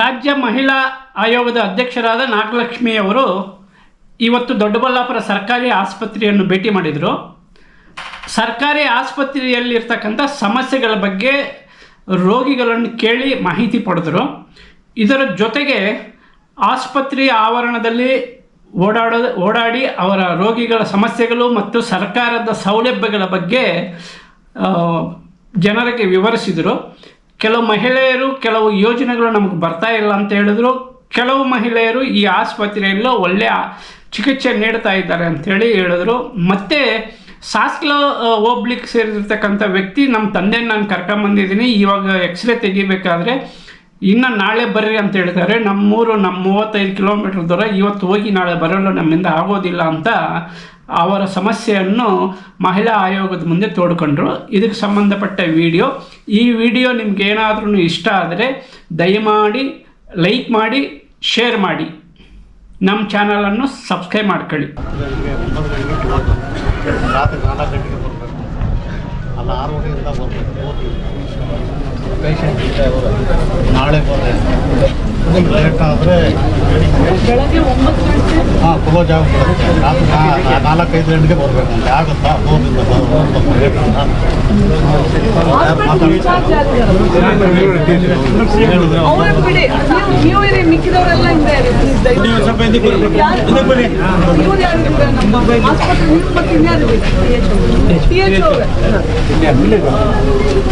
ರಾಜ್ಯ ಮಹಿಳಾ ಆಯೋಗದ ಅಧ್ಯಕ್ಷರಾದ ನಾಗಲಕ್ಷ್ಮಿ ಅವರು ಇವತ್ತು ದೊಡ್ಡಬಳ್ಳಾಪುರ ಸರ್ಕಾರಿ ಆಸ್ಪತ್ರೆಯನ್ನು ಭೇಟಿ ಮಾಡಿದರು. ಸರ್ಕಾರಿ ಆಸ್ಪತ್ರೆಯಲ್ಲಿರ್ತಕ್ಕಂಥ ಸಮಸ್ಯೆಗಳ ಬಗ್ಗೆ ರೋಗಿಗಳನ್ನು ಕೇಳಿ ಮಾಹಿತಿ ಪಡೆದರು. ಇದರ ಜೊತೆಗೆ ಆಸ್ಪತ್ರೆಯ ಆವರಣದಲ್ಲಿ ಓಡಾಡೋ, ಓಡಾಡಿ ಅವರ ರೋಗಿಗಳ ಸಮಸ್ಯೆಗಳು ಮತ್ತು ಸರ್ಕಾರದ ಸೌಲಭ್ಯಗಳ ಬಗ್ಗೆ ಜನರಿಗೆ ವಿವರಿಸಿದರು. ಕೆಲವು ಮಹಿಳೆಯರು ಕೆಲವು ಯೋಜನೆಗಳು ನಮಗೆ ಬರ್ತಾ ಇಲ್ಲ ಅಂತ ಹೇಳಿದ್ರು. ಕೆಲವು ಮಹಿಳೆಯರು ಈ ಆಸ್ಪತ್ರೆಯಲ್ಲೂ ಒಳ್ಳೆಯ ಚಿಕಿತ್ಸೆ ನೀಡ್ತಾ ಇದ್ದಾರೆ ಅಂತೇಳಿ ಹೇಳಿದ್ರು. ಮತ್ತು ಸಾಸ್ಲ ಹೋಗ್ಲಿಕ್ಕೆ ಸೇರಿರ್ತಕ್ಕಂಥ ವ್ಯಕ್ತಿ ನಮ್ಮ ತಂದೆ ನಾನು ಕರ್ಕೊಂಬಂದಿದ್ದೀನಿ. ಇವಾಗ ಎಕ್ಸ್ರೇ ತೆಗಿಬೇಕಾದ್ರೆ ಇನ್ನು ನಾಳೆ ಬರ್ರಿ ಅಂತ ಹೇಳಿದ್ದಾರೆ. ನಮ್ಮೂರು ನಮ್ಮ ಮೂವತ್ತೈದು ಕಿಲೋಮೀಟರ್ ದೂರ ಇವತ್ತು ಹೋಗಿ ನಾಳೆ ಬರಲು ನಮ್ಮಿಂದ ಆಗೋದಿಲ್ಲ ಅಂತ ಅವರ ಸಮಸ್ಯೆಯನ್ನು ಮಹಿಳಾ ಆಯೋಗದ ಮುಂದೆ ತೋಡ್ಕೊಂಡ್ರು. ಇದಕ್ಕೆ ಸಂಬಂಧಪಟ್ಟ ವಿಡಿಯೋ. ಈ ವಿಡಿಯೋ ನಿಮ್ಗೆ ಏನಾದ್ರೂ ಇಷ್ಟ ಆದರೆ ದಯಮಾಡಿ ಲೈಕ್ ಮಾಡಿ, ಶೇರ್ ಮಾಡಿ. ನಮ್ಮ ಚಾನಲನ್ನು ಸಬ್ಸ್ಕ್ರೈಬ್ ಮಾಡ್ಕೊಳ್ಳಿ. ರಾತ್ರಿ ನಾಲ್ಕು ಗಂಟೆಗೆ ನಾಳೆ ಬರ್ರಿ ಲೇಟ್ ಆದರೆ ಬೆಳಗ್ಗೆ ಗಂಟೆ ನಾಲ್ಕೈದು ಗಂಟೆಗೆ ಆಗುತ್ತಾ?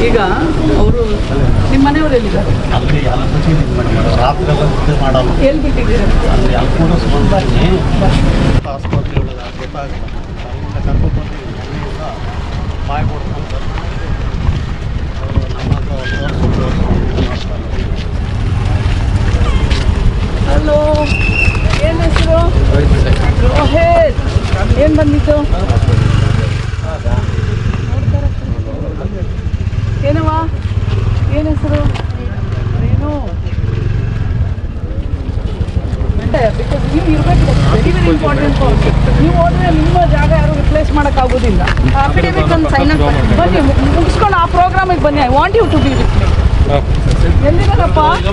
ಈಗ ಅವರು ನಿಮ್ಮ ಅಲ್ಲಿ ಅಲ್ಲಿ ಮೇಡಮ್ ನಿದ್ದೆ ಮಾಡಲ್ಲ. ಎಲ್ಲಿ ಬಿಟ್ಟಿದ್ದೀರಾ? ಅಲ್ಲಿ ಅಲ್ಲಿ ಕೂಡ ಆಸ್ಪತ್ರೆ ಒಳಗೆ ಗೊತ್ತಾಗಲ್ಲ.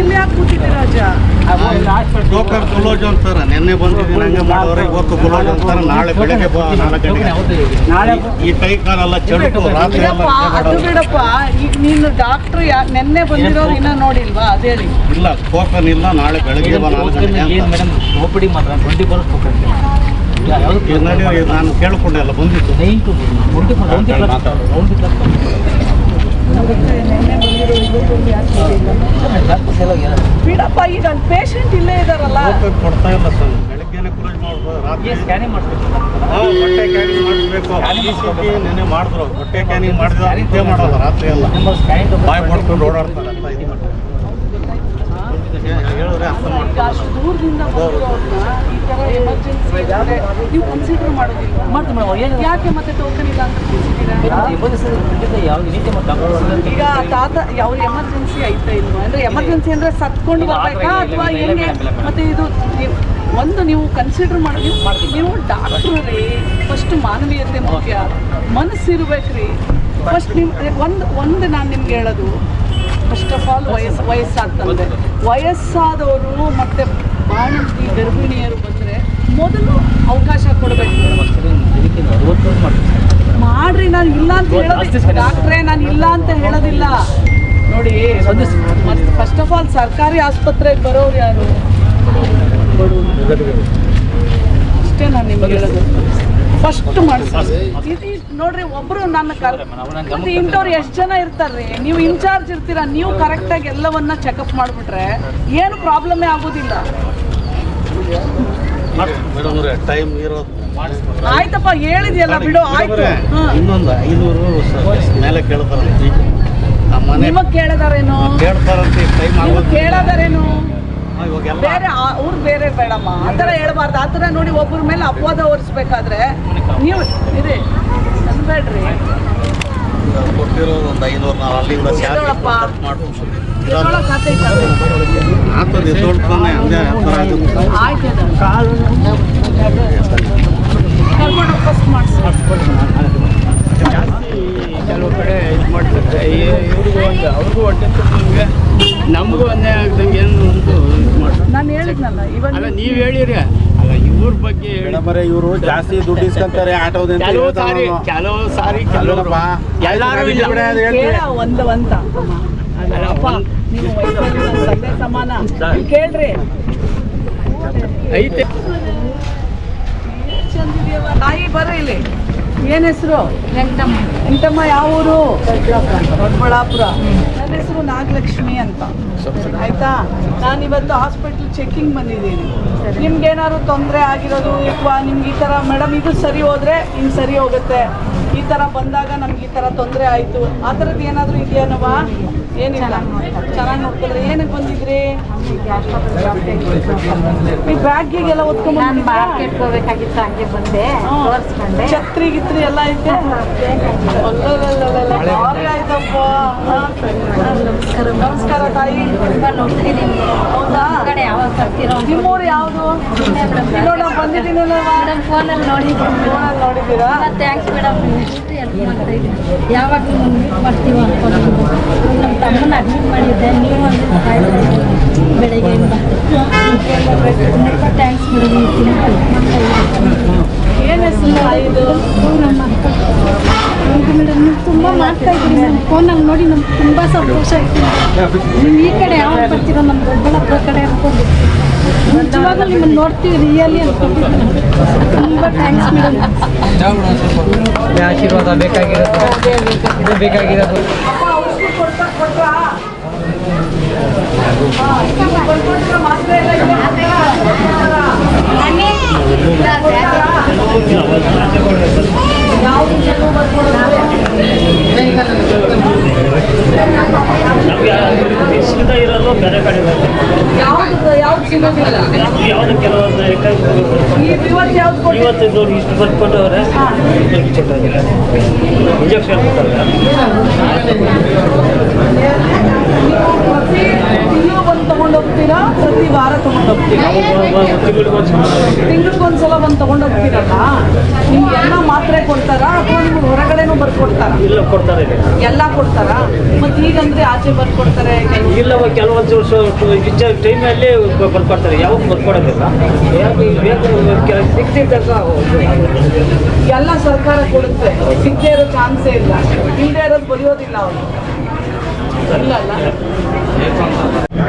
ಇಲ್ಲಿ ಯಾಕೆ ಕೂತಿದ್ದೀರಾ ಅಜ್ಜ ಟೋಕರ್ ಗುಲೋಜ್ ಅಂತಾರ ನಿನ್ನೆ ಬಂದಿದ್ದೀನಿ ಹಂಗೆ ಮಾಡೋರು ಇವತ್ತು ಗುಲೋಜ್ ಅಂತಾರ ನಾಳೆ ಬೆಳಗ್ಗೆ ಬಾ ನಾಲ್ಕು ಗಂಟೆಗೆ. ನಾಳೆ ಈ ಕೈ ಕಾಲೆಲ್ಲ ಚೆಲ್ಕು ರಾತ್ರಿ ಎಲ್ಲ ಇಲ್ಲಪ್ಪ ನಿದ್ದೆ ಅದು ಬಿಡಪ್ಪ. ಈಗ ನೀನು ಡಾಕ್ಟ್ರು ಯಾ ನೆನ್ನೆ ಬಂದಿರೋರು ಇನ್ನೂ ನೋಡಿಲ್ವಾ? ಇಲ್ಲ ಟೋಕನ್ ಇಲ್ಲ ನಾಳೆ ಬೆಳಗ್ಗೆ ಬಾ ನಾಲ್ಕು ಗಂಟೆಗೆ ಅಂತ. ಮೇಡಮ್ ಓಪಿಡಿ ಮಾತ್ರ ಟ್ವೆಂಟಿ ಫೋರ್ ಈಗ ನಡಿ, ನಾನು ಕೇಳ್ಕೊಂಡೆ ಅಲ್ಲ ಬಂದಿತ್ತು. Nine to twenty four round ಬಂದಿರೋ ಇವತ್ತು ಯಾಕೆ ಬಿಡಪ್ಪ ಈಗ ಅಲ್ಲಿ ಪೇಷಂಟ್ ಇಲ್ಲೇ ಇದಾರಲ್ಲ. ಕೊಡ್ತಾ ಇಲ್ಲ ಸರ್. ಬೆಳಗ್ಗೆನೆ ಕ್ಲೋಸ್ ಮಾಡ್ಬೋದು ರಾತ್ರಿ. ಸ್ಕ್ಯಾನಿಂಗ್ ಮಾಡ್ಬೇಕು ಹಾ, ಹೊಟ್ಟೆ ಕ್ಯಾನಿಂಗ್ ಮಾಡಿಸ್ಬೇಕು. ನೆನೆ ಮಾಡಿದ್ರು. ಹೊಟ್ಟೆ ಕ್ಯಾನಿಂಗ್ ಮಾಡಿದ್ರೆ. ನಿದ್ದೆ ಮಾಡೋದು ರಾತ್ರಿ ಎಲ್ಲ. ಬಾಯ್ ಮಾಡ್ಕೊಂಡು ಓಡಾಡ್ತಾರೆ ಅಂತ ಇದು ಮಾಡ್ತಾರೆ. ಹೇಳಿದ್ರೆ ಅರ್ಥ ಈಗ ಮಾಡ್ತಾರೆ ಅಷ್ಟು ದೂರದಿಂದ ಈ ಥರ ಎಮರ್ಜೆನ್ಸಿ ನೀವು ಕನ್ಸಿಡರ್ ಮಾಡೋದಿಲ್ಲ ಮಾಡ್ತೀವಿ ಮೇಡಮ್ ಏನು ಯಾಕೆ ಮತ್ತೆ ಟೋಕನ್ ಇಲ್ಲ ಅಂತ ಯಾವ ನೀತಿ ಮತ್ತು ಈಗ ತಾತ ಯಾವ ಎಮರ್ಜೆನ್ಸಿ ಐತಾ ಇಲ್ವಾ? ಅಂದ್ರೆ ಎಮರ್ಜೆನ್ಸಿ ಅಂದ್ರೆ ಸತ್ಕೊಂಡು ಬರ್ಬೇಕಾ ಅಥವಾ ಹೆಂಗೆ? ಇಲ್ಲ. ಮತ್ತೆ ಇದು ಒಂದು ನೀವು ಕನ್ಸಿಡರ್ ಮಾಡಿ ನೀವು ನೀವು ಡಾಕ್ಟ್ರು ರೀ ಫಸ್ಟ್ ಮಾನವೀಯತೆ ಮುಖ್ಯ. ಮನಸ್ಸಿರ್ಬೇಕ್ರಿ. ಫಸ್ಟ್ ನಿಮ್ ಒಂದು ಒಂದು ನಾನು ನಿಮ್ಗೆ ಹೇಳೋದು. ಫಸ್ಟ್ ಆಫ್ ಆಲ್ ವಯಸ್ಸು ವಯಸ್ಸಾಗ್ತಂತೆ. ವಯಸ್ಸಾದವರು ಮತ್ತೆ ಬಾಣಂತಿ ಗರ್ಭಿಣಿಯರು ಬಂದರೆ ಮೊದಲು ಅವಕಾಶ ಕೊಡಬೇಕು. ಮಾಡ್ರಿ ನಾನು ಇಲ್ಲ ಅಂತ ಹೇಳೋದಿಲ್ಲ. ಡಾಕ್ಟ್ರೇ ನಾನು ಇಲ್ಲ ಅಂತ ಹೇಳೋದಿಲ್ಲ. ನೋಡಿ ಫಸ್ಟ್ ಆಫ್ ಆಲ್ ಸರ್ಕಾರಿ ಆಸ್ಪತ್ರೆಗೆ ಬರೋರು ಯಾರು? ಅಷ್ಟೇ ನಾನು ನಿಮ್ಗೆ ಹೇಳೋದು. ಫಸ್ಟ್ ಮಾಡಿಸಿ ಇದು ನೋಡ್ರಿ ಒಬ್ರು ನನ್ನ ಕರ್ ಇಂಥವ್ರು ಎಷ್ಟು ಜನ ಇರ್ತಾರ್ರಿ? ನೀವು ಇನ್ಚಾರ್ಜ್ ಇರ್ತೀರಾ ನೀವು ಕರೆಕ್ಟಾಗಿ ಎಲ್ಲವನ್ನ ಚೆಕಪ್ ಮಾಡಿಬಿಟ್ರೆ ಏನು ಪ್ರಾಬ್ಲಮೇ ಆಗೋದಿಲ್ಲ. ಟೈಮ್ ಆಯ್ತಪ್ಪ ಹೇಳಿದ್ಯಲ್ಲ ಬಿಡು ಆಯ್ತು. ಇನ್ನೊಂದು ಐನೂರು ಮೇಲೆ ಕೇಳ್ತಾರಂತೆ ಮನೆ ನಿಮಗ್ ಕೇಳಿದಾರೇನು? ಕೇಳ್ತಾರಂತೆ ಟೈಮ್ ಕೇಳೋದಾರೇನು? ಬೇರೆ ಅವ್ರು ಬೇರೆ ಬೇಡಮ್ಮ. ಆ ಥರ ಹೇಳ್ಬಾರ್ದು. ಆ ಥರ ನೋಡಿ ಒಬ್ಬರ ಮೇಲೆ ಅಪವಾದ ಹೊರಿಸ್ಬೇಕಾದ್ರೆ ನೀವು ಇರಿ. ಕೊಟ್ಟಿರೋದು ಒಂದು ಐನೂರು ನಾವು ಅಲ್ಲಿ ಕೂಡ ಮಾಡ್ಕೊಂಡು ಇದ್ರೊಳಗ್ ಖಾತೆ ಐತಲ್ಲ? ಆಗ್ತದೆ ಸೋಲ್ತಾನೆ ಹಂಗೆ ಆ ಥರ ಆಗುತ್ತೆ ಆಯ್ತು ಅದು. ಇವ್ರ ಬಗ್ಗೆ ಮೇಡಮರೇ ಇವರು ಜಾಸ್ತಿ ದುಡ್ಡು ಇಸ್ಕೊಂತಾರೆ ಆಟೋದಿಂದ ಕೆಲವು ಸಾರಿ ಕೆಲವು ಸಾರಿ ಕೆಲವರು. ಎಲ್ಲರೂ ಇಲ್ಲ. ಒಂದು ಅಂತ. ಅಪ್ಪ ನೀವು ತಂದೆ ಸಮಾನ. ಕೇಳ್ರಿ. ಐತೆ. ತಾಯಿ ಬರ್ರಿ ಇಲ್ಲಿ. ಏನ್ ಹೆಸರು? ವೆಂಕಟಮ್ಮ. ಯಾವ ಊರು? ದೊಡ್ಡಬಳ್ಳಾಪುರ. ನನ್ನ ಹೆಸರು ನಾಗಲಕ್ಷ್ಮಿ ಅಂತ. ಆಯ್ತಾ? ನಾನು ಇವತ್ತು ಹಾಸ್ಪಿಟ್ಲ್ ಚೆಕಿಂಗ್ ಬಂದಿದ್ದೀನಿ. ನಿಮ್ಗೆ ಏನಾದ್ರು ತೊಂದರೆ ಆಗಿರೋದು ಅಥವಾ ನಿಮ್ಗೆ ಈ ಥರ ಮೇಡಮ್ ಇದು ಸರಿ ಹೋದ್ರೆ ಹಿಂಗೆ ಸರಿ ಹೋಗುತ್ತೆ. ಈ ಥರ ಬಂದಾಗ ನಮ್ಗೆ ಈ ಥರ ತೊಂದರೆ ಆಯಿತು. ಆ ಥರದ್ದು ಏನಾದರೂ ಇದೆಯೇನವ ಏನಿಲ್ಲ. ಚೆನ್ನಾಗಿ ನೋಡ್ಕೊಂಡ್ರೆ ಏನಕ್ಕೆ ಬಂದಿದ್ರಿ? ಈ ಬ್ಯಾಗಿಗೆಲ್ಲ ನಾನು ಒತ್ಕೊಂಡ್ಬಂದಿದ್ರಾ? ಮಾರ್ಕೆಟ್ ಹೋಗ್ಬೇಕಾಗಿತ್ತು ಹಂಗೆ ಬಂದೆ. ತೋರಿಸ್ಕೊಂಡೆ. ಛತ್ರಿ ಗಿತ್ರಿ ಎಲ್ಲ ಐತೆ? ಆಯ್ತಪ್ಪ. ನಮಸ್ಕಾರ. ತಾಯಿ. ಹೌದಾ? ನಿಮ್ಮೂರು ಯಾವುದು? ನೋಡ ಬಂದಿದ್ದೀನಲ್ಲ. ಮೇಡಮ್ ಫೋನಲ್ಲಿ ನೋಡಿದ್ದೀನಿ. ಫೋನಲ್ಲಿ ನೋಡಿದ್ದೀರಾ? Thanks madam. ಯಾವಾಗ ನೀವು ಮೀಟ್ ಮಾಡ್ತೀವೋ ಅನ್ಕೊಂಡು ನಮ್ಮ ತಮ್ಮನ ಅಡ್ಮಿಟ್ ಮಾಡಿದ್ದೆ. ನೀವು ಮೇಡಮ್ ಮೇಡಮ್ ನೀವು ತುಂಬ ನೋಡಿ ನಮ್ಗೆ ತುಂಬ ಸಂತೋಷ ಆಯ್ತು ನೀವು ಈ ಕಡೆ ಯಾವಾಗ ಬರ್ತೀರೋ ನಮ್ಮ ಕಡೆ ನೋಡ್ತೀವಿ ರಿಯಲಿ ತುಂಬ ಥ್ಯಾಂಕ್ಸ್ ಮೇಡಮ್ ಆಶೀರ್ವಾದ ಬೇಕಾಗಿರೋದು. ಇದು ಬೇಕಾಗಿರೋದು ಅಪ್ಪ ಔಷಧಿ ಕೊಡ್ತಾ ಕೊಟ್ರಾ ಹಾ, ನೀವು ಬರ್ಕೊಟ್ರ ಮಾತ್ರೆ ಎಲ್ಲ ಇದೆ ಕೊಟ್ರಾ? ಯಾವ್ದು ಚಲೋ ಬರ್ಕೊಡೋದು? ಸಿಗದೇ ಇರೋದು ಬೇರೆ ಕಡೆ. ಯಾವ್ದು ಯಾವ್ದು ಸಿಗೋದಿಲ್ಲ ಯಾವ್ದು ಕೆಲವೊಂದು ಇವತ್ತು ಯಾವ್ದು? ಇವತ್ತು ನೋಡಿ ಇಷ್ಟು ಬರ್ದು ಕೊಟ್ಟವ್ರೆ. ಇಂಜೆಕ್ಷನ್ ಕೊಟ್ಟವ್ರೆ. ಪ್ರತಿ ತಿಂಗಳು ಬಂದು ತಗೊಂಡು ಹೋಗ್ತೀರಾ? ಪ್ರತಿ ವಾರ ತಗೊಂಡು ಹೋಗ್ತೀರಾ? ತಿಂಗಳಿಗೊಂದ್ಸಲ ಬಂದು ತಗೊಂಡು ಹೋಗ್ತೀರಲ್ಲ? ನಿಮ್ಗೆ ಎಲ್ಲ ಮಾತ್ರೆ ಕೊಡ್ತಾರಾ? ಅಥವಾ ನಿಮ್ಗೆ ಹೊರಗಡೆನೂ ಕೊಡ್ತಾರ? ಇಲ್ಲ ಕೊಡ್ತಾರೆ. ಎಲ್ಲ ಕೊಡ್ತಾರಾ? ಮತ್ತೆ ಈಗಂದ್ರೆ ಆಚೆ ಬರ್ಕೊಡ್ತಾರೆ ಇಲ್ಲ ಕೆಲವೊಂದು ಇಚ್ಛೆ ಟೈಮಲ್ಲಿ ಬರ್ಕೊಡ್ತಾರೆ ಯಾವಾಗ ಬರ್ಕೊಡೋದಿಲ್ಲ ಸಿಕ್ತಿದ್ದಾಗ ಎಲ್ಲ ಸರ್ಕಾರ ಕೊಡುತ್ತೆ. ಸಿಗದೆ ಇರೋ ಚಾನ್ಸೇ ಇಲ್ಲ. ಇಲ್ಲದೆ ಇರೋದು ಬರೆಯೋದಿಲ್ಲ ಅವರು. ಅಲ್ಲ?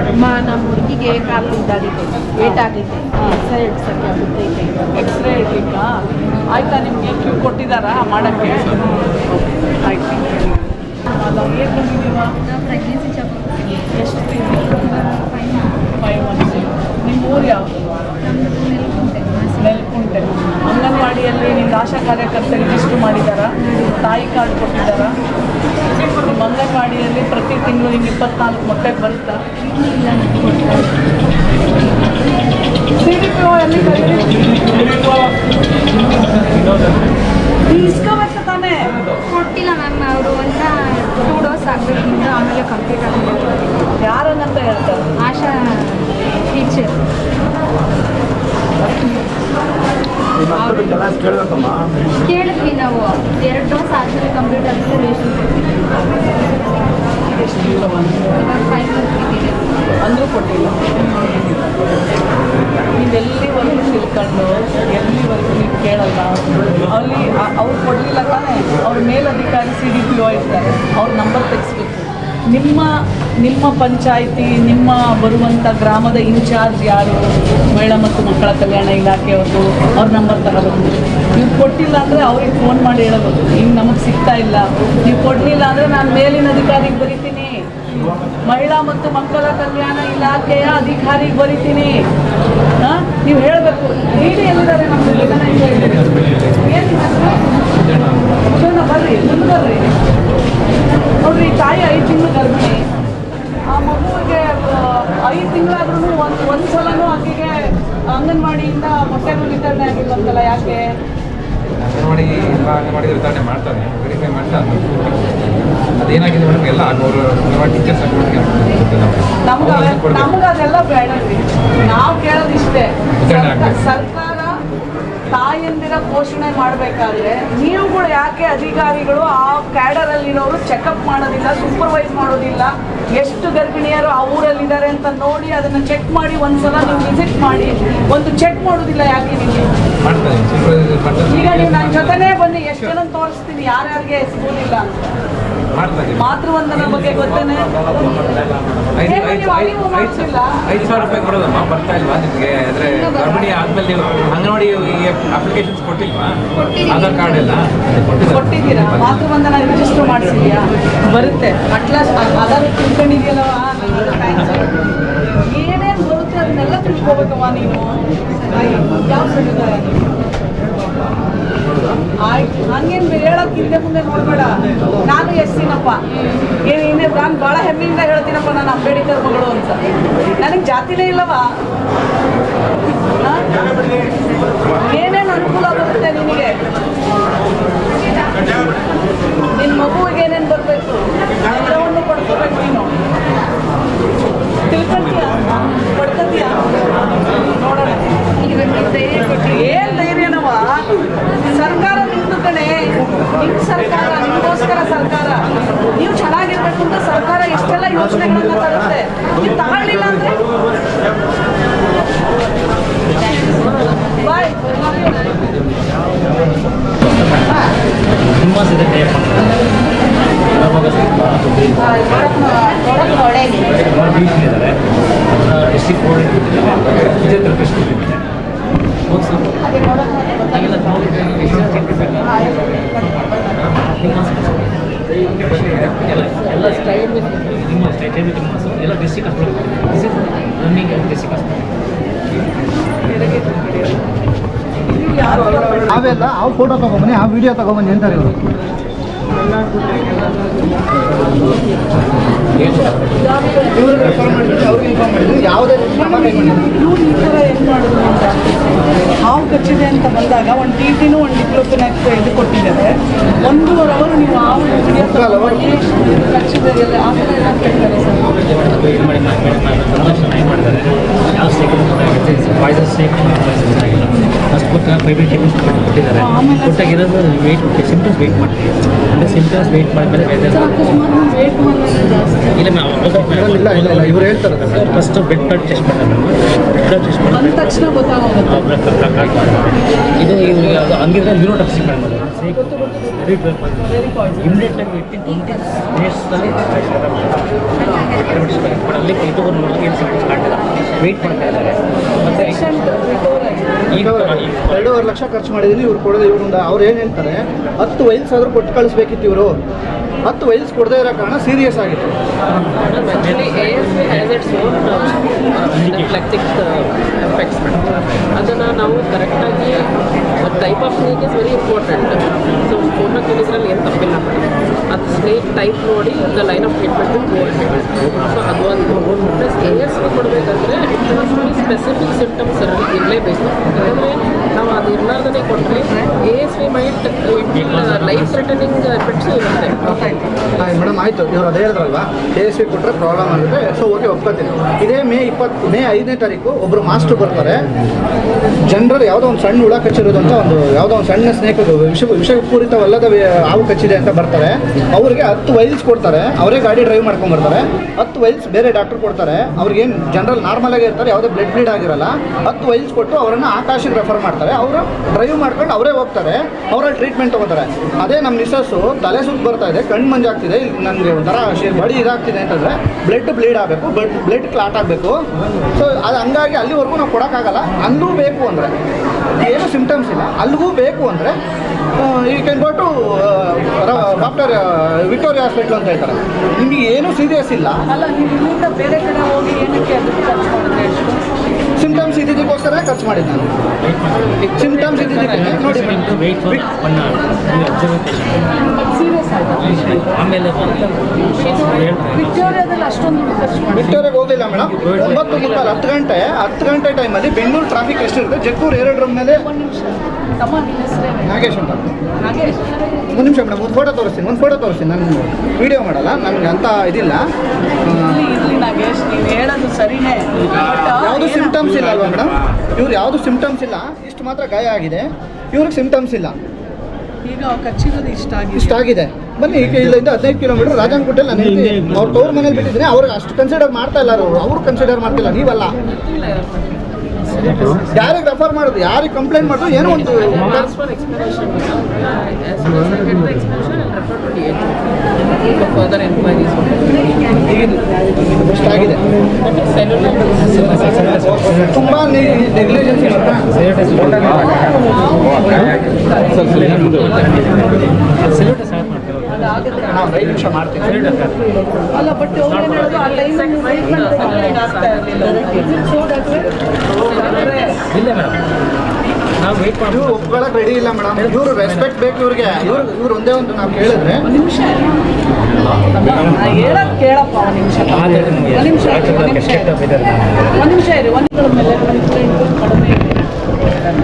ಅಮ್ಮ ನಮ್ಮ ಹುಡುಗಿಗೆ ಕಾಲು ಇದಾಗಿದೆ ವೇಟ್ ಆಗಿದೆ ಎಕ್ಸ್ರೇ ಇಡ್ಸಕ್ಕೆ ಆಗುತ್ತೆ ಎಕ್ಸ್ರೇ ಇಡ್ಲಿಕ್ಕಾ ಆಯ್ತಾ ನಿಮ್ಗೆ ಕ್ಯೂ ಕೊಟ್ಟಿದ್ದಾರಾ? ಮಾಡೋಕ್ಕೆ? ಆಯ್ತು. ಕೇಳಿದ್ವಿ ನಾವು. ಎರಡು ಡೋಸ್ ಆದ್ಮೇಲೆ ಕಂಪ್ಲೀಟ್ ಆದ್ಮೇಲೆ ರೇಷನ್ ಅಂದರೂ ಕೊಟ್ಟಿಲ್ಲ. ನೀವೆಲ್ಲಿವರೆಗೂ ತಿಳ್ಕೊಂಡು ಎಲ್ಲಿವರೆಗೂ ನೀವು ಕೇಳಲ್ಲ. ಅಲ್ಲಿ ಅವ್ರು ಕೊಡಲಿಲ್ಲ ತಾನೇ. ಅವ್ರ ಮೇಲಧಿಕಾರಿ ಸಿ ಡಿ ಪಿ ಓ ಇರ್ತಾರೆ. ಅವ್ರ ನಂಬರ್ ತೆಗಿಸ್ಬೇಕು. ನಿಮ್ಮ ನಿಮ್ಮ ಪಂಚಾಯಿತಿ, ನಿಮ್ಮ ಬರುವಂಥ ಗ್ರಾಮದ ಇನ್ಚಾರ್ಜ್ ಯಾರು? ಮಹಿಳಾ ಮತ್ತು ಮಕ್ಕಳ ಕಲ್ಯಾಣ ಇಲಾಖೆಯವರು ಅವ್ರ ನಂಬರ್ ತಗೋಬೇಕು ನೀವು ಕೊಟ್ಟಿಲ್ಲ ಅಂದರೆ ಅವ್ರಿಗೆ ಫೋನ್ ಮಾಡಿ ಹೇಳಬಹುದು. ಹಿಂಗೆ ನಮಗೆ ಸಿಗ್ತಾ ಇಲ್ಲ. ನೀವು ಕೊಟ್ಟಿಲ್ಲ ಅಂದರೆ ನಾನು ಮೇಲಿನ ಅಧಿಕಾರಿಗೆ ಬರಿತೀನಿ. ಮಹಿಳಾ ಮತ್ತು ಮಕ್ಕಳ ಕಲ್ಯಾಣ ಇಲಾಖೆಯ ಅಧಿಕಾರಿಗೆ ಬರಿತೀನಿ. ನೀವು ಹೇಳಬೇಕು. ಇಡಿ ಎಲ್ಲಿದ್ದಾರೆ ನಮ್ಮ ಏನು ಜನ ಬರ್ರಿ ಮುಂದೆ ಬರ್ರಿ. ನೋಡ್ರಿ ತಾಯಿ ಐದು ತಿಂಗಳು ಗರ್ಭಿಣಿ. ಆ ಮಗುವಿಗೆ ಐದು ತಿಂಗಳಾದ್ರೂ ಒಂದು ಒಂದು ಸಲನೂ ಆಕೆಗೆ ಅಂಗನವಾಡಿಯಿಂದ ಮೊಟ್ಟೆಗಳು ವಿತರಣೆ ಆಗಿಲ್ಲಂತಲ್ಲ ಯಾಕೆ? ಅಂಗನವಾಡಿ ಎಲ್ಲ ಅಂಗನವಾಡಿ ವಿತರಣೆ ಮಾಡ್ತಾನೆ ವೆರಿಫೈ ಮಾಡ್ತಾನೆ ಅದೇನಾಗಿದೆ ಮೇಡಮ್ ಎಲ್ಲ ಅವರು ಅಂಗನವಾಡಿ ಟೀಚರ್ಸ್ ನಮ್ಗೆ ನಮ್ಗೆ ಅದೆಲ್ಲ ಬೇಡ ನಾವು ಕೇಳೋದು ಇಷ್ಟೇ ಸರ್ಕಾರ ತಾಯಂದಿರ ಪೋಷಣೆ ಮಾಡಬೇಕಾದ್ರೆ ನೀವುಗಳು ಯಾಕೆ ಅಧಿಕಾರಿಗಳು ಆ ಕ್ಯಾಡರಲ್ಲಿರೋರು ಚೆಕಪ್ ಮಾಡೋದಿಲ್ಲ ಸೂಪರ್ವೈಸ್ ಮಾಡೋದಿಲ್ಲ? ಎಷ್ಟು ಗರ್ಭಿಣಿಯರು ಆ ಊರಲ್ಲಿದ್ದಾರೆ ಅಂತ ನೋಡಿ ಅದನ್ನು ಚೆಕ್ ಮಾಡಿ ಒಂದ್ಸಲ ನೀವು ವಿಸಿಟ್ ಮಾಡಿ. ಒಂದು ಚೆಕ್ ಮಾಡೋದಿಲ್ಲ ಯಾಕೆ ನೀವು? ಈಗ ನೀವು ನನ್ನ ಜೊತೆನೇ ಬನ್ನಿ ಎಷ್ಟು ಜನ ತೋರಿಸ್ತೀನಿ ಯಾರ್ಯಾರಿಗೆ ಇಲ್ಲ ಅಂತ. ಮಾತೃವಂದನ ಬಗ್ಗೆ ಗೊತ್ತೇನೆ? ಐದು ಸಾವಿರ ರೂಪಾಯಿ ಕೊಡೋದಮ್ಮ ಬರ್ತಾ ಇಲ್ವಾ ನಿಮಗೆ? ಅಂದರೆ ಗರ್ಭಿಣಿ ಆದ್ಮೇಲೆ ನೀವು ಅಂಗನವಾಡಿ ಅಪ್ಲಿಕೇಶನ್ಸ್ ಕೊಟ್ಟಿಲ್ವಾ? ಆಧಾರ್ ಕಾರ್ಡ್ ಎಲ್ಲ? ಕೊಟ್ಟಿದ್ದಾರೆ? ಮಾತೃವಂದನ ರಿಜಿಸ್ಟರ್ ಮಾಡಿಸಿದ್ಯಾ? ಬರುತ್ತೆ. ಅಟ್ಲಾಸ್ ಅದನ್ನು ತಿಳ್ಕೊಂಡಿದ್ಯಲ್ಲವ ಏನೇನು ಬರುತ್ತೆ ಅದನ್ನೆಲ್ಲ ತಿಳ್ಕೊಬೇಕಮ್ಮ ನೀನು ಯಾವ ನೀನು? ಆಯ್ತು. ಹಂಗೇನು ಹೇಳಕ್ ಹಿಂದೆ ಮುಂದೆ ನೋಡ್ಬೇಡ. ನಾನು ಎಸ್ಸಿನಪ್ಪ. ಏನು ಏನೇ ನಾನು ಭಾಳ ಹೆಮ್ಮೆಯಿಂದ ಹೇಳ್ತೀನಪ್ಪ ನಾನು ಅಂಬೇಡ್ಕರ್ ಮಗಳು ಅಂತ. ನನಗೆ ಜಾತಿನೇ ಇಲ್ಲವಾ? ಏನೇನು ಅನುಕೂಲ ಬರುತ್ತೆ ನಿನಗೆ? ನಿನ್ನ ಮಗುವಿಗೆ ಏನೇನು ಬರಬೇಕು? ಎಲ್ಲವನ್ನು ಪಡ್ಕೋಬೇಕು ನೀನು. ತಿಳ್ಕೊಂತೀಯ? ಪಡ್ಕೋತೀಯ ನೋಡೋಣ. ಏನ್ ನಿಮ್ ಸರ್ಕಾರ ನಿಮಗೋಸ್ಕರ ಸರ್ಕಾರ. ನೀವು ಚೆನ್ನಾಗಿರ್ಬೇಕು ಅಂತ ಸರ್ಕಾರ ಎಷ್ಟೆಲ್ಲ ಯೋಜನೆಗಳನ್ನ ತರುತ್ತೆ. ನೀವು ತಗೊಳ್ಳಿಲ್ಲ ಅಂದ್ರೆ? ಬಾಯ್. ಎಲ್ಲ ಸ್ಟೈಲ್ ನಿಮ್ಮ ಎಲ್ಲ ಅವೆಲ್ಲ ಆ ಫೋಟೋ ತಗೊಂಬನ್ನಿ ಆ ವಿಡಿಯೋ ತಗೊಂಬನ್ನಿ ಅಂತಾರೆ ಇವರು. ಹಾವು ಕಚ್ಚಿದೆ ಅಂತ ಬಂದಾಗ ಒಂದು ಟಿ ಟಿನೂ ಒಂದು ಡಿಪ್ಲೋಪಿನ ಇದು ಕೊಟ್ಟಿದ್ದಾರೆ ಒಂದೂವರೆ ಅವರು ನೀವು ಹಾವು ಕಚ್ಚಿದೆ ಯಾವ ಸ್ಟೇಕ್ ಪಾಯ್ಸನ್ ಸ್ಟೇಕ್ ಆಗಿಲ್ಲ ಪ್ರೈವೇಟ್ ಟೆಕ್ನಿಕ್ಸ್ ಕೊಟ್ಟಿದ್ದಾರೆ ಕೊಟ್ಟಾಗಿರೋದು ವೆಯ್ಟ್ ಸಿಂಪ್ಟಮ್ಸ್ ವೆಯ್ಟ್ ಮಾಡ್ತೀವಿ ಅಂದರೆ ಸಿಂಪ್ಟಮ್ಸ್ ವೆಯ್ಟ್ ಮಾಡಿದ್ಮೇಲೆ ಸರ್ ಇಲ್ಲ ಮ್ಯಾಮ್ ಇಲ್ಲ ಇಲ್ಲ ಇಲ್ಲ ಇವ್ರು ಹೇಳ್ತಾರೆ ಫಸ್ಟ್ ಬೆಡ್ ಬ್ಲಡ್ ಟೆಸ್ಟ್ ಮಾಡೋಣ ಬೆಡ್ ಬ್ಲಡ್ ಟೆಸ್ಟ್ ಮಾಡೋಣ ಇದು ಹಂಗಿದ್ರೆ you know toxic neurotoxic twenty ಮಿನಿಟ್ಸ್ನಲ್ಲಿ ಅಲ್ಲಿ ಏನು ವೆಯ್ಟ್ ಮಾಡ್ತಾ ಇದ್ದಾರೆ ಮತ್ತು ಈಗ ಎರಡೂವರೆ ಲಕ್ಷ ಖರ್ಚು ಮಾಡಿದ್ದೀನಿ, ಇವ್ರು ಕೊಡೋದು ಇವ್ರಿಂದ ಅವ್ರು ಏನು ಹೇಳ್ತಾರೆ? ಹತ್ತು ವೈಲ್ಸ್ ಆದರೂ ಕೊಟ್ಟು ಕಳಿಸ್ಬೇಕಿತ್ತು ಇವರು. ಹತ್ತು ವೈಲ್ಸ್ ಕೊಡದೇ ಇರೋ ಕಾರಣ ಸೀರಿಯಸ್ ಆಗಿತ್ತು ಎಫೆಕ್ಟ್ಸ್ ಅದನ್ನು ನಾವು ಕರೆಕ್ಟಾಗಿ type of snake is very important so ಫೋನ್ನ ತೆಗೆದ್ರಲ್ಲಿ ಏನು ತಪ್ಪಿಲ್ಲ ಅದು ಸ್ನೇಕ್ ಟೈಪ್ ನೋಡಿ the line of treatment so ಅದು ಒಂದು. ಪ್ಲಸ್ ಎ ಎಸ್ ಕೊಡಬೇಕಂದ್ರೆ ಸ್ಪೆಸಿಫಿಕ್ ಸಿಮ್ಟಮ್ಸ್ ಇರಲೇಬೇಕು. ಯಾಕಂದರೆ ನಾವು ಅದು ಇರ್ಲಾರ್ದೇ ಕೊಟ್ಟರೆ A S V might life threatening effects ಇರುತ್ತೆ. ಮೇಡಮ್ ಆಯಿತು. ಇವ್ರು ಅದೇ ಹೇಳಿದ್ರಲ್ವಾ? ಎ ಎಸ್ ವಿ ಕೊಟ್ಟರೆ ಪ್ರಾಬ್ಲಮ್ ಆಗುತ್ತೆ. ಸೊ ಓಕೆ ಒಪ್ಕೋತೀನಿ. ಇದೇ ಮೇ ಇಪ್ಪತ್ತು ಮೇ ಐದನೇ ತಾರೀಕು ಒಬ್ಬರು ಮಾಸ್ಟರ್ ಬರ್ತಾರೆ. ಜನರಲ್ ಯಾವುದೋ ಒಂದು ಸಣ್ಣ ಹುಳ ಕಚ್ಚಿರೋದು ಅಂತ ಒಂದು ಯಾವುದೋ ಒಂದು ಸಣ್ಣ ಸ್ನೇಕ್ ವಿಷ ವಿಷಪೂರಿತವಲ್ಲದ ಹಾವು ಕಚ್ಚಿದೆ ಅಂತ ಬರ್ತಾರೆ. ಅವ್ರಿಗೆ ಹತ್ತು ವೈಲ್ಸ್ ಕೊಡ್ತಾರೆ. ಅವರೇ ಗಾಡಿ ಡ್ರೈವ್ ಮಾಡ್ಕೊಂಡು ಬರ್ತಾರೆ ಹತ್ತು ವೈಲ್ಸ್ ಬೇರೆ ಡಾಕ್ಟರ್ ಕೊಡ್ತಾರೆ. ಅವ್ರಿಗೇನು ಜನರಲ್ ನಾರ್ಮಲ್ ಆಗಿ ಇರ್ತಾರೆ. ಯಾವುದೇ ಬ್ಲಡ್ ಬ್ಲೀಡ್ ಆಗಿರಲ್ಲ. ಹತ್ತು ವೈಲ್ಸ್ ಕೊಟ್ಟು ಅವರನ್ನು ಆಕಾಶಕ್ಕೆ ರೆಫರ್ ಮಾಡ್ತಾರೆ. ಅವರು ಡ್ರೈವ್ ಮಾಡ್ಕೊಂಡು ಅವರೇ ಹೋಗ್ತಾರೆ, ಅವರಲ್ಲಿ ಟ್ರೀಟ್ಮೆಂಟ್ ತೊಗೋತಾರೆ. ಅದೇ ನಮ್ಮ ಮಿಸ್ಸಸ್ಸು ತಲೆ ಸುತ್ತು ಬರ್ತಾ ಇದೆ, ಕಣ್ಣು ಮಂಜಾಗ್ತಿದೆ ನನಗೆ ಒಂಥರ ಬಡಿ ಇದಾಗ್ತಿದೆ ಅಂತಂದರೆ ಬ್ಲಡ್ ಬ್ಲೀಡ್ ಆಗಬೇಕು ಬ್ಲಡ್ ಬ್ಲಡ್ ಕ್ಲಾಟ್ ಆಗಬೇಕು. ಸೊ ಅದು ಹಂಗಾಗಿ ಅಲ್ಲಿವರೆಗೂ ನಾವು ಕೊಡೋಕ್ಕಾಗಲ್ಲ, ಅಲ್ಲೂ ಬೇಕು ಅಂದರೆ. ಏನು ಸಿಮ್ಟಮ್ಸ್ ಇಲ್ಲ, ಅಲ್ಲಿಗೂ ಬೇಕು ಅಂದರೆ ಈ can go to doctor Victoria hospital ಅಂತ ಹೇಳ್ತಾರೆ. ನಿಮಗೆ ಏನೂ ಸೀರಿಯಸ್ ಇಲ್ಲ. ಅಲ್ಲ, ನೀವು ಬೇರೆ ಕಡೆ ಹೋಗಿ ಏನಕ್ಕೆ ಸಿಮ್ಟಮ್ಸ್ ಇದ್ದಿದ್ದಕ್ಕೋಸ್ಕರ ಖರ್ಚು ಮಾಡಿದ್ದು ನಾನು ಸಿಮ್ಟಮ್ಸ್ ಇದ್ದಿದ್ದಕ್ಕೆ ನೋಡಿ ವಿಕ್ಟೋರಿಯಾಗೆ ಹೋಗಲಿಲ್ಲ ಮೇಡಮ್. ಒಂಬತ್ತು ಮುಕ್ಕಾಲು ಹತ್ತು ಗಂಟೆ ಹತ್ತು ಗಂಟೆ ಟೈಮಲ್ಲಿ ಬೆಂಗಳೂರು ಟ್ರಾಫಿಕ್ ಎಷ್ಟಿರುತ್ತೆ? ಜಕ್ಕೂರು ಎರಡರ ಮೇಲೆ ಒಂದು ನಿಮಿಷ. ತಮ್ಮ ನಾಗೇಶ್ ಅಂತ. ನಾಗೇಶ್. ಒಂದು ನಿಮಿಷ ಮೇಡಮ್ ಒಂದು ಫೋಟೋ ತೋರಿಸ್ತೀನಿ ಒಂದು ಫೋಟೋ ತೋರಿಸ್ತೀನಿ. ನಾನು ವೀಡಿಯೋ ಮಾಡಲ್ಲ ನನಗೆ ಅಂತ ಇದಿಲ್ಲ. ಹೇಳೋದು ಸರಿನೇ. ಯಾವುದು ಸಿಮ್ಟಮ್ಸ್ ಇಲ್ಲ ಇಲ್ಲ ಅಲ್ವಾ ಮೇಡಮ್? ಇವ್ರು ಯಾವುದು ಸಿಂಪ್ಟಮ್ಸ್ ಇಲ್ಲ ಇಷ್ಟು ಮಾತ್ರ ಗಾಯ ಆಗಿದೆ. ಇವ್ರಿಗೆ ಸಿಂಪ್ಟಮ್ಸ್ ಇಲ್ಲ. ಈಗ ಕಚ್ಚಿರೋದು ಇಷ್ಟ ಆಗಿದೆ. ಇಷ್ಟ ಆಗಿದೆ. ಬನ್ನಿ ಈಗ ಇಲ್ಲಿಂದ ಹದಿನೈದು ಕಿಲೋಮೀಟರ್ ರಾಜನ್ಕೋಟೆಲ್ ನಾನು ಹೇಳ್ತೀನಿ ಅವ್ರ ತವ್ರ ಮನೇಲಿ ಬಿಟ್ಟಿದ್ದೀನಿ. ಅವ್ರಿಗೆ ಅಷ್ಟು ಕನ್ಸಿಡರ್ ಮಾಡ್ತಾ ಇಲ್ಲ ಅವರು. ಅವ್ರು ಕನ್ಸಿಡರ್ ಮಾಡ್ತಿಲ್ಲ ನೀವಲ್ಲ. ಯಾರಿಗೆ ರೆಫರ್ ಮಾಡೋದು? ಯಾರಿಗೆ ಕಂಪ್ಲೇಂಟ್ ಮಾಡೋದು? ಏನೋ ಒಂದು ತುಂಬಾ ನೆಗ್ಲಿಜೆನ್ಸ್ ಅಲ್ಲ ಬಟ್ ಆ ಆಗ್ತಾ ಇರಲಿಲ್ಲ. ನಾವು ವೇಟ್ ಮಾಡಿ ರೆಡಿ ಇಲ್ಲ ಮೇಡಮ್. ಇವ್ರು ರೆಸ್ಪೆಕ್ಟ್ ಬೇಕು ಇವ್ರಿಗೆ. ಇವ್ರು ಇವ್ರು ಒಂದೇ ಒಂದು ನಾವು ಕೇಳಿದ್ರೆ. ಒಂದು ನಿಮಿಷ. ಕೇಳಪ್ಪ ಒಂದು ನಿಮಿಷ. ಒಂದು ನಿಮಿಷ. ಒಂದು ನಿಮಿಷ. ಒಂದು ನಿಮಿಷ ಇರಿ. ಒಂದುಗಳ ಮೇಲೆ ಕಡಿಮೆ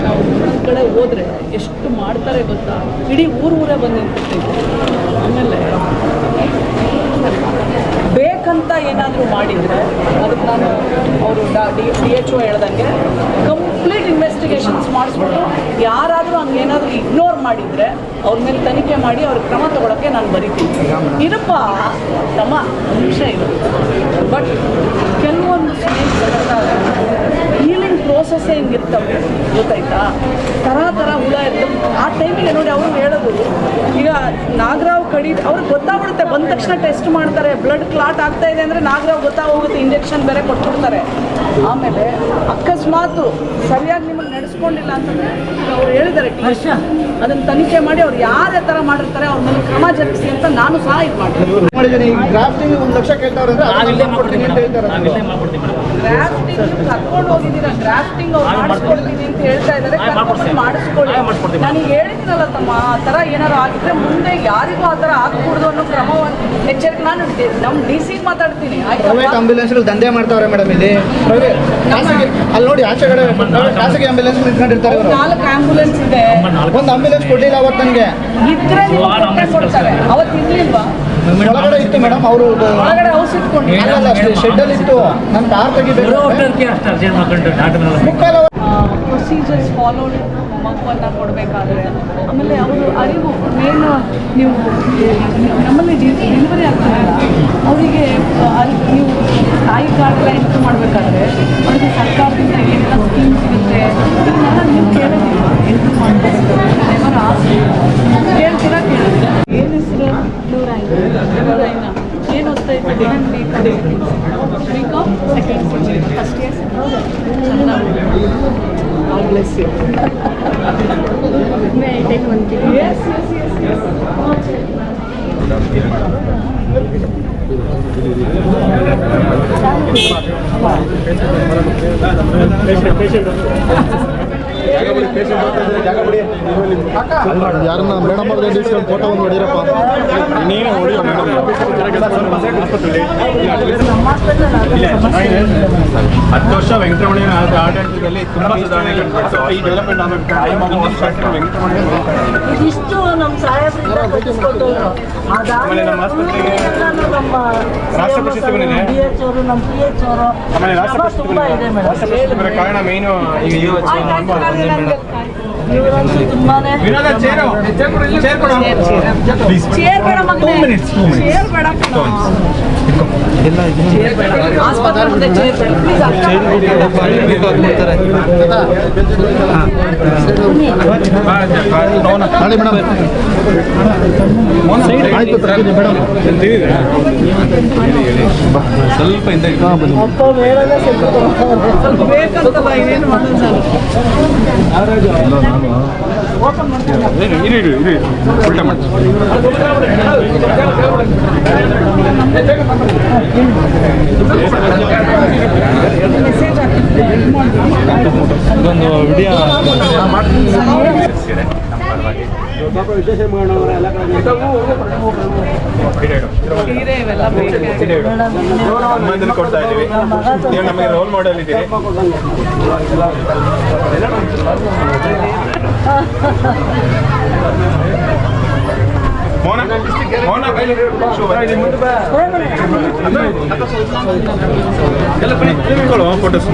ನಾವು ಒಂದ್ ಕಡೆ ಹೋದ್ರೆ ಎಷ್ಟು ಮಾಡ್ತಾರೆ ಗೊತ್ತಾ? ಇಡೀ ಊರು ಊರೇ ಬಂದು ನಿಂತಿರ್ತೈತೆ ಆಮೇಲೆ ಬೇಕಂತ ಏನಾದರೂ ಮಾಡಿದರೆ ಅದಕ್ಕೆ ನಾನು ಅವರು ಡಿ ಡಿ ಎಚ್ ಒ ಹೇಳ್ದಂಗೆ ಕಂಪ್ಲೀಟ್ ಇನ್ವೆಸ್ಟಿಗೇಷನ್ಸ್ ಮಾಡಿಸ್ಬಿಟ್ಟು ಯಾರಾದರೂ ಹಂಗೆ ಏನಾದರೂ ಇಗ್ನೋರ್ ಮಾಡಿದರೆ ಅವ್ರ ಮೇಲೆ ತನಿಖೆ ಮಾಡಿ ಅವ್ರ ಕ್ರಮ ತಗೊಳಕ್ಕೆ ನಾನು ಬರಿತೀನಿ. ಇರಪ್ಪ, ತಮ್ಮ ಅಂಶ ಇರು. ಬಟ್ ಕೆಲವೊಂದು ಪ್ರೋಸೆಸ್ಸೇ ಹಿಂಗಿರ್ತವೆ? ಗೊತ್ತಾಯ್ತಾ? ಥರ ಥರ ಹುಳ ಇರ್ತವೆ. ಆ ಟೈಮಿಗೆ ನೋಡಿ ಅವರು ಹೇಳೋದು, ಈಗ ನಾಗರಾವ್ ಕಡಿ, ಅವ್ರಿಗೆ ಗೊತ್ತಾಗ್ಬಿಡುತ್ತೆ. ಬಂದ ತಕ್ಷಣ ಟೆಸ್ಟ್ ಮಾಡ್ತಾರೆ ಬ್ಲಡ್ ಕ್ಲಾಟ್ ಆಗ್ತಾ ಇದೆ ಅಂದರೆ ನಾಗರಾವ್ ಗೊತ್ತಾಗೋಗುತ್ತೆ ಇಂಜೆಕ್ಷನ್ ಬೇರೆ ಕೊಟ್ಬಿಡ್ತಾರೆ. ಆಮೇಲೆ ಅಕಸ್ಮಾತು ಸರಿಯಾಗಿ ನಿಮಗೆ ನಡೆಸ್ಕೊಂಡಿಲ್ಲ ಅಂತಂದರೆ ಅವ್ರು ಹೇಳಿದ್ದಾರೆ. ಅದನ್ನು ತನಿಖೆ ಮಾಡಿ ಅವ್ರು ಯಾರೇ ತರ ಮಾಡಿರ್ತಾರೆ ಅವ್ರ ಮೇಲೆ ಕ್ರಮ ಜರುಗಿಸಿ ಅಂತ ನಾನು ಸಹ ಇದು ಮಾಡ್ತೀನಿ. ಗ್ರಾಫ್ಟಿಂಗ್ ಒಂದು ಲಕ್ಷ ಕೇಳ್ತಾವ್ರೆ ಗ್ರಾಫ್ಟಿಂಗ್ ಕರ್ಕೊಂಡು ಹೋಗಿದ್ದೀರಾ? ಗ್ರಾಫ್ಟಿಂಗ್ ಅವ್ರು ಮಾಡಿಸ್ಕೊಡ್ತೀನಿ ಅಂತ ಹೇಳ್ತಾ ಇದ್ದಾರೆ. ಮಾಡಿಸ್ಕೊಳ್ಳಿ. ನನಗೆ ಹೇಳಿದ್ನಲ್ಲ ತಮ್ಮ ಆ ಥರ ಏನಾರು ಆಗಿದ್ರೆ ಮುಂದೆ ಯಾರಿಗೂ ಆ ಥರ ಆಗ್ಕೂಡ್ದು ಅನ್ನೋ ಕ್ರಮವನ್ನು ಎಚ್ಚರಿಕೆ ನಾನು ನಮ್ ಡಿ ಸಿ ಮಾತಾಡ್ತೀನಿ. ಪ್ರೈವೇಟ್ ಆಂಬ್ಯುಲೆನ್ಸ್ ಆಂಬ್ಯುಲೆನ್ಸ್ಗಳು ದಂಧೆ ಮಾಡ್ತಾವ್ರೆ ಮೇಡಮ್ ಇಲ್ಲಿ. ಖಾಸಗಿ ಅಲ್ಲಿ ನೋಡಿ ಆಚೆ ಕಡೆ ಖಾಸಗಿ ಆಂಬ್ಯುಲೆನ್ಸ್ ನಿಂತ್ಕೊಂಡಿರ್ತಾರೆ ನಾಲ್ಕು ಆಂಬುಲೆನ್ಸ್ ಇದೆ. ಒಂದು ಆಂಬ್ಯುಲೆನ್ಸ್ ಕೊಡ್ಲಿಲ್ಲ ಅವತ್ತು ನನಗೆ. ಒಳಗಡೆ ಇತ್ತು ಮೇಡಮ್ ಅವರು ಒಳಗಡೆ ಔಷಧ ಇಟ್ಕೊಂಡು. ಅಲ್ಲಲ್ಲ ಶೆಡ್ಡಲ್ಲಿ ಇತ್ತು. ನನ್ನ ಕಾರ್ ತೆಗಿಬೇಕು ಮುಕ್ಕಾಲ ಪ್ರೊಸೀಜರ್ಸ್ ಫಾಲೋಡ್ ಮಗುವನ್ನು ಕೊಡಬೇಕಾದ್ರೆ ಆಮೇಲೆ ಅವರು ಅರಿವು ಮೇನ್ ನೀವು ನಮ್ಮಲ್ಲಿ ಡೆಲಿವರಿ ಆಗ್ತಾರಲ್ಲ ಅವರಿಗೆ ನೀವು ತಾಯಿ ಕಾರ್ಡೆಲ್ಲ ಎಂಟ್ರ್ ಮಾಡಬೇಕಾದ್ರೆ ಅವರಿಗೆ ಸರ್ಕಾರದಿಂದ ಏನೆಲ್ಲ ಸ್ಕೀಮ್ ಸಿಗುತ್ತೆ ಇದನ್ನೆಲ್ಲ ನೀವು ಕೇಳೋದಿಲ್ಲ ಎಂಟ್ರ್ ಮಾಡಬೇಕು? ನೆವರ್ ಆಸ್ತಿ ಕೇಳ್ತೀರಾ ಕೇಳಿದ್ರೆ ಏನು ಹೆಸರು? ನೂರೈನ ಏನು ಓದ್ತಾ ಇದ್ದೀವಿ B Com second first year God bless you. May I take one thing? Yes, yes, yes, yes. ಯಾರನ್ನ ಮೇಡಮ್ ಅವ್ರದ್ದು ನಿಲ್ಸ್ಕೊಂಡು ಫೋಟೋ ಒಂದು ಹೊಡಿರಪ್ಪ ನೀನೇ ಹೊಡಿಯೋ ಹತ್ತು ವರ್ಷ ವೆಂಕಟರಮಣ ಆಡಳಿತದಲ್ಲಿ ತುಂಬಾ ಸುಧಾರಣೆ ಕಂಡುಬಿಟ್ಟು ಈ ಡೆವಲಪ್ಮೆಂಟ್ ಆಗಬೇಕು ವೆಂಕಟರಮಣ ಇಷ್ಟು ನಮ್ಮ ಆಮೇಲೆ ನಮ್ಮ ಆಸ್ಪತ್ರೆಗೆ ರಾಷ್ಟ್ರ ಪ್ರಶಸ್ತಿ ಬಂದಿದೆ. ಡಿ ಎಚ್ ಅವರು ನಮ್ಮ ಪಿ ಎಚ್ ಆಮೇಲೆ ರಾಷ್ಟ್ರ ಪ್ರಶಸ್ತಿ ತುಂಬಾ ಇದೆ ಬಂದಿದೆ. ಮೇಡಮ್ ರಾಷ್ಟ್ರ ಪ್ರಶಸ್ತಿ ಬರೋ ಕಾರಣ ಮೇನು ಈಗ ಚೇರು ಬೇಡ. ಚೇರ್ ಬೇಡ ಅರ್ಥ ಮಾಡಿ ಮೇಡಮ್ ಸ್ವಲ್ಪ ನಾನು ಇರಿ ಇರಿ ಇರಿ ಉಲ್ಟಾ ಮಾಡಿ ಇದೊಂದು ವಿಡಿಯೋ. ಕೊಡ್ತಾ ಇದೀವಿ ನೀವು ನಮಗೆ ರೋಲ್ ಮಾಡೆಲ್ ಇದ್ದೀರಿ போட்டோஸ்